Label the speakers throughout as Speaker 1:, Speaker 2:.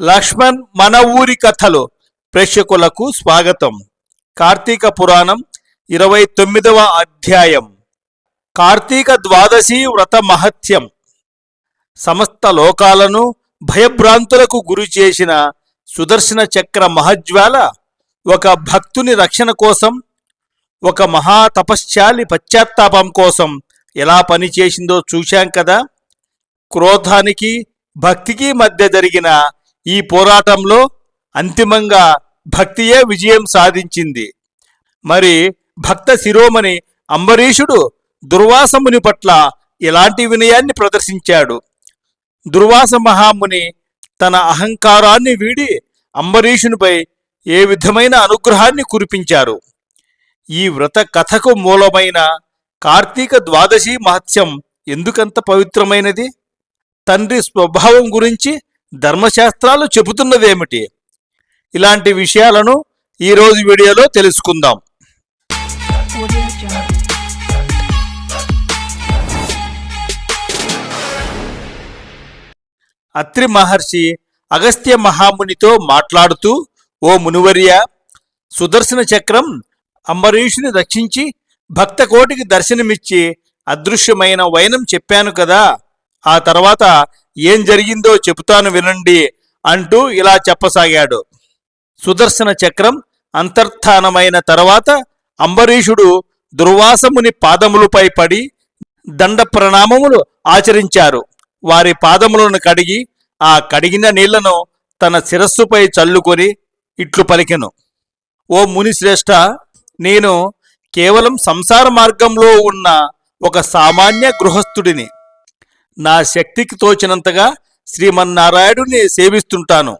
Speaker 1: లక్ష్మణ్ మన ఊరి కథలు ప్రేక్షకులకు స్వాగతం. కార్తీక పురాణం ఇరవై తొమ్మిదవ అధ్యాయం. కార్తీక ద్వాదశి వ్రత మహత్యం. సమస్త లోకాలను భయభ్రాంతులకు గురి చేసిన సుదర్శన చక్ర మహజ్వాల ఒక భక్తుని రక్షణ కోసం ఒక మహా తపశ్శాలి పశ్చాత్తాపం కోసం ఎలా పనిచేసిందో చూశాం కదా. క్రోధానికి భక్తికి మధ్య జరిగిన ఈ పోరాటంలో అంతిమంగా భక్తియే విజయం సాధించింది. మరి భక్త శిరోమణి అంబరీషుడు దుర్వాసముని పట్ల ఇలాంటి వినయాన్ని ప్రదర్శించాడు? దుర్వాస మహాముని తన అహంకారాన్ని వీడి అంబరీషునిపై ఏ విధమైన అనుగ్రహాన్ని కురిపించారు? ఈ వ్రత కథకు మూలమైన కార్తీక ద్వాదశి మహత్యం ఎందుకంత పవిత్రమైనది? తండ్రి స్వభావం గురించి ధర్మశాస్త్రాలు చెబుతున్నదేమిటి? ఇలాంటి విషయాలను ఈరోజు వీడియోలో తెలుసుకుందాం. అత్రి మహర్షి అగస్త్య మహామునితో మాట్లాడుతూ ఓ మునివర్య సుదర్శన చక్రం అంబరీషుని రక్షించి భక్తకోటికి దర్శనమిచ్చి అదృశ్యమైన వైనం చెప్పాను కదా. ఆ తర్వాత ఏం జరిగిందో చెబుతాను వినండి అంటూ ఇలా చెప్పసాగాడు. సుదర్శన చక్రం అంతర్థానమైన తర్వాత అంబరీషుడు దుర్వాసముని పాదములపై పడి దండ ప్రణామములు ఆచరించారు. వారి పాదములను కడిగి ఆ కడిగిన నీళ్ళను తన శిరస్సుపై చల్లుకొని ఇట్లు పలికెను. ఓ మునిశ్రేష్ఠ నేను కేవలం సంసార మార్గంలో ఉన్న ఒక సామాన్య గృహస్థుడిని. నా శక్తికి తోచినంతగా శ్రీమన్నారాయణుని సేవిస్తుంటాను.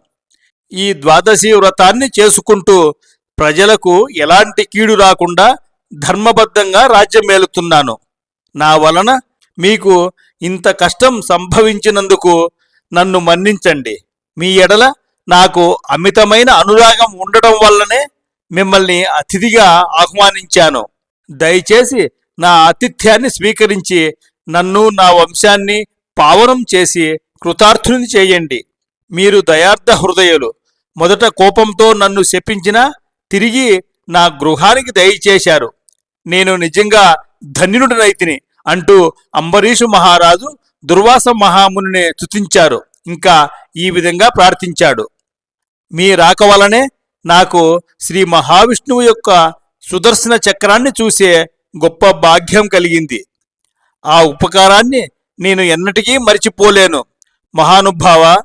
Speaker 1: ఈ ద్వాదశి వ్రతాన్ని చేసుకుంటూ ప్రజలకు ఎలాంటి కీడు రాకుండా ధర్మబద్ధంగా రాజ్యం మేలుతున్నాను. నా వలన మీకు ఇంత కష్టం సంభవించినందుకు నన్ను మన్నించండి. మీ ఎడల నాకు అమితమైన అనురాగం ఉండడం వల్లనే మిమ్మల్ని అతిథిగా ఆహ్వానించాను. దయచేసి నా ఆతిథ్యాన్ని స్వీకరించి నన్ను నా వంశాన్ని పావనం చేసి కృతార్థుని చేయండి. మీరు దయార్థ హృదయులు. మొదట కోపంతో నన్ను శపించినా తిరిగి నా గృహానికి దయచేశారు. నేను నిజంగా ధన్యుడనైతిని అంటూ అంబరీషు మహారాజు దుర్వాస మహామునిని స్తుతించారు ఇంకా ఈ విధంగా ప్రార్థించాడు. మీ రాక వలనే నాకు శ్రీ మహావిష్ణువు యొక్క సుదర్శన చక్రాన్ని చూసే గొప్ప భాగ్యం కలిగింది. ఆ ఉపకారాన్ని నేను ఎన్నటికీ మరిచిపోలేను. మహానుభావ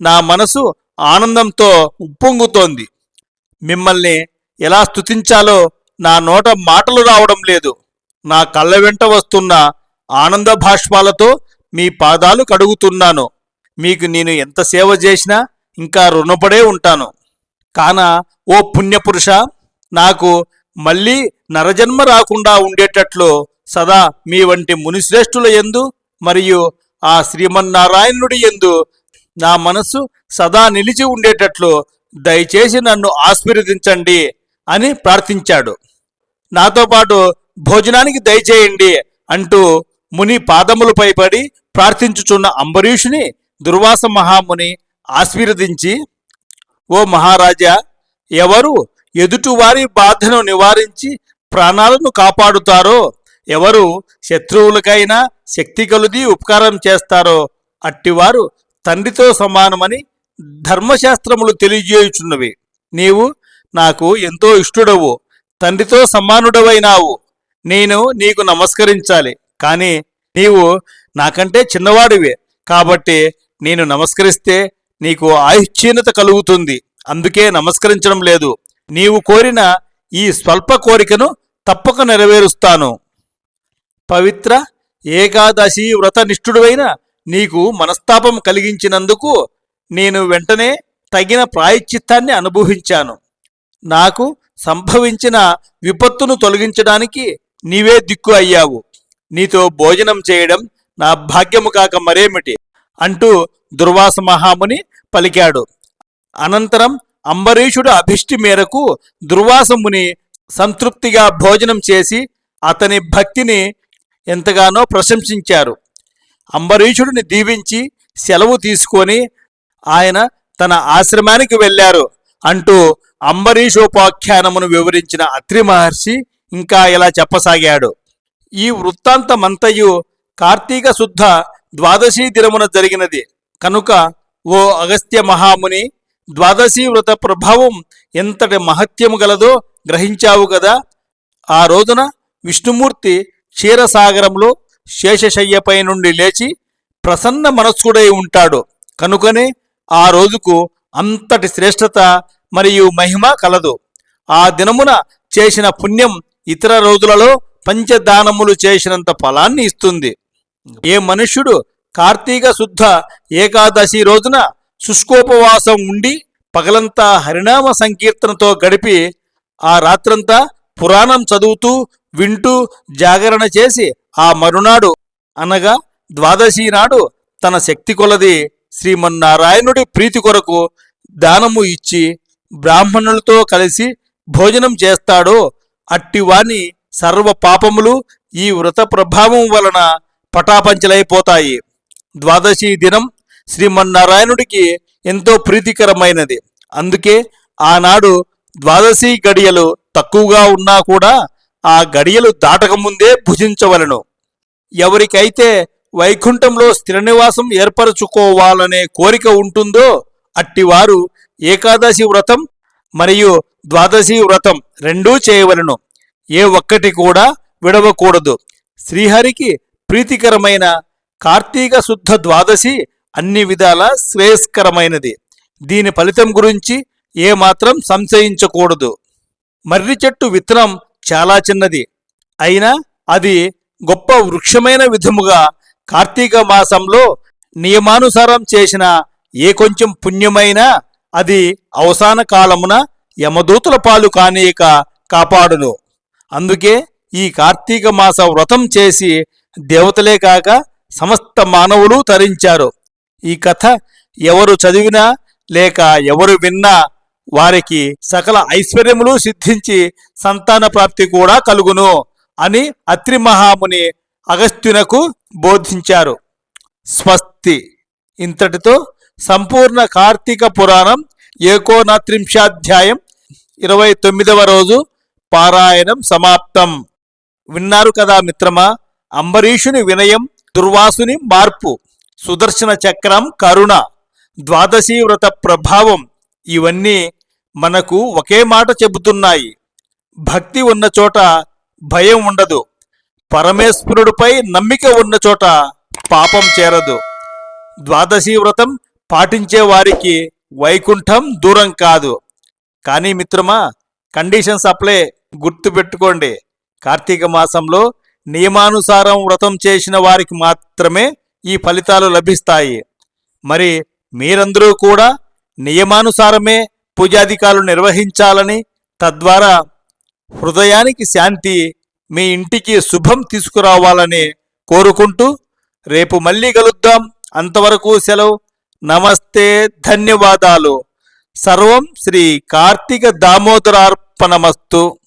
Speaker 1: నా మనసు ఆనందంతో ఉప్పొంగుతోంది. మిమ్మల్ని ఎలా స్తుతించాలో నా నోట మాటలు రావడం లేదు. నా కళ్ళ వెంట వస్తున్న ఆనంద భాష్పాలతో మీ పాదాలు కడుగుతున్నాను. మీకు నేను ఎంత సేవ చేసినా ఇంకా రుణపడే ఉంటాను. కాన ఓ పుణ్యపురుష నాకు మళ్ళీ నరజన్మ రాకుండా ఉండేటట్లు సదా మీ వంటి మునిశ్రేష్ఠుల ఎందు మరియు ఆ శ్రీమన్నారాయణుడి ఎందు నా మనస్సు సదా నిలిచి ఉండేటట్లు దయచేసి నన్ను ఆశీర్వదించండి అని ప్రార్థించాడు. నాతో పాటు భోజనానికి దయచేయండి అంటూ ముని పాదములపై పడి ప్రార్థించుచున్న అంబరీషుని దుర్వాస మహాముని ఆశీర్వదించి ఓ మహారాజా ఎవరు ఎదుటివారి బాధను నివారించి ప్రాణాలను కాపాడుతారో ఎవరు శత్రువులకైనా శక్తి కలుది ఉపకారం చేస్తారో అట్టివారు తండ్రితో సమానమని ధర్మశాస్త్రములు తెలియజేయుచున్నవి. నీవు నాకు ఎంతో ఇష్టడవు తండ్రితో సమానుడవైనావు. నేను నీకు నమస్కరించాలి కానీ నీవు నాకంటే చిన్నవాడివే. కాబట్టి నేను నమస్కరిస్తే నీకు ఆయుక్షీణత కలుగుతుంది. అందుకే నమస్కరించడం లేదు. నీవు కోరిన ఈ స్వల్ప కోరికను తప్పక నెరవేరుస్తాను. పవిత్ర ఏకాదశి వ్రతనిష్ఠుడువైన నీకు మనస్తాపం కలిగించినందుకు నేను వెంటనే తగిన ప్రాయశ్చిత్తాన్ని అనుభవించాను. నాకు సంభవించిన విపత్తును తొలగించడానికి నీవే దిక్కు అయ్యావు. నీతో భోజనం చేయడం నా భాగ్యము కాక మరేమిటి? అంటూ దుర్వాస మహాముని పలికాడు. అనంతరం అంబరీషుడు అభిష్టి మేరకు దుర్వాసముని సంతృప్తిగా భోజనం చేసి అతని భక్తిని ఎంతగానో ప్రశంసించారు. అంబరీషుడిని దీవించి సెలవు తీసుకొని ఆయన తన ఆశ్రమానికి వెళ్ళారు అంటూ అంబరీషోపాఖ్యానమును వివరించిన అత్రి మహర్షి ఇంకా ఇలా చెప్పసాగాడు. ఈ వృత్తాంతమంతయు కార్తీక శుద్ధ ద్వాదశీ దినమున జరిగినది. కనుక ఓ అగస్త్య మహాముని ద్వాదశీ వ్రత ప్రభావం ఎంతటి మహత్యము గలదో గ్రహించావు కదా. ఆ రోజున విష్ణుమూర్తి క్షీరసాగరంలో శేషశయ్యపై నుండి లేచి ప్రసన్న మనస్కుడై ఉంటాడు. కనుకనే ఆ రోజుకు అంతటి శ్రేష్టత మరియు మహిమ కలదు. ఆ దినమున చేసిన పుణ్యం ఇతర రోజులలో పంచదానములు చేసినంత ఫలాన్ని ఇస్తుంది. ఏ మనుష్యుడు కార్తీక శుద్ధ ఏకాదశి రోజున శుష్కోపవాసం ఉండి పగలంతా హరినామ సంకీర్తనతో గడిపి ఆ రాత్రంతా పురాణం చదువుతూ వింటూ జాగరణ చేసి ఆ మరునాడు అనగా ద్వాదశి నాడు తన శక్తి కొలది శ్రీమన్నారాయణుడి ప్రీతి కొరకు దానము ఇచ్చి బ్రాహ్మణులతో కలిసి భోజనం చేస్తాడో. అట్టివాని సర్వ పాపములు ఈ వ్రత ప్రభావం వలన పటాపంచలైపోతాయి. ద్వాదశి దినం శ్రీమన్నారాయణుడికి ఎంతో ప్రీతికరమైనది. అందుకే ఆనాడు ద్వాదశి గడియలు తక్కువగా ఉన్నా కూడా ఆ గడియలు దాటకముందే భుజించవలను. ఎవరికైతే వైకుంఠంలో స్థిర నివాసం ఏర్పరచుకోవాలనే కోరిక ఉంటుందో అట్టివారు ఏకాదశి వ్రతం మరియు ద్వాదశి వ్రతం రెండూ చేయవలను. ఏ ఒక్కటి కూడా విడవకూడదు. శ్రీహరికి ప్రీతికరమైన కార్తీక శుద్ధ ద్వాదశి అన్ని విధాల శ్రేయస్కరమైనది. దీని ఫలితం గురించి ఏమాత్రం సంశయించకూడదు. మర్రి చెట్టు విత్తనం చాలా చిన్నది. అయినా అది గొప్ప వృక్షమైన విధముగా కార్తీక మాసంలో నియమానుసారం చేసిన ఏ కొంచెం పుణ్యమైనా అది అవసాన కాలమున యమదూతల పాలు కానీక కాపాడును. అందుకే ఈ కార్తీక మాస వ్రతం చేసి దేవతలే కాక సమస్త మానవులు తరించారు. ఈ కథ ఎవరు చదివినా లేక ఎవరు విన్నా వారికి సకల ఐశ్వర్యములు సిద్ధించి సంతాన ప్రాప్తి కూడా కలుగును అని అత్రి మహాముని అగస్త్యునకు బోధించారు. స్వస్తి. ఇంతటితో సంపూర్ణ కార్తీక పురాణం ఏకోనత్రింశాధ్యాయం ఇరవై తొమ్మిదవ రోజు పారాయణం సమాప్తం. విన్నారు కదా మిత్రమా అంబరీషుని వినయం దుర్వాసుని మార్పు సుదర్శన చక్రం కరుణ ద్వాదశీ వ్రత ప్రభావం ఇవన్నీ మనకు ఒకే మాట చెబుతున్నాయి. భక్తి ఉన్న చోట భయం ఉండదు. పరమేశ్వరుడిపై నమ్మిక ఉన్న చోట పాపం చేరదు. ద్వాదశీ వ్రతం పాటించే వారికి వైకుంఠం దూరం కాదు. కానీ మిత్రమా కండిషన్స్ అప్లై గుర్తుపెట్టుకోండి. కార్తీక మాసంలో నియమానుసారం వ్రతం చేసిన వారికి మాత్రమే ఈ ఫలితాలు లభిస్తాయి. మరి మీరందరూ కూడా నియమానుసారమే పూజాధికారులు నిర్వహించాలని తద్వారా హృదయానికి శాంతి మీ ఇంటికి శుభం తీసుకురావాలని కోరుకుంటూ రేపు మళ్ళీ కలుద్దాం. అంతవరకు సెలవు. నమస్తే. ధన్యవాదాలు. సర్వం శ్రీ కార్తీక దామోదరార్పణమస్తు.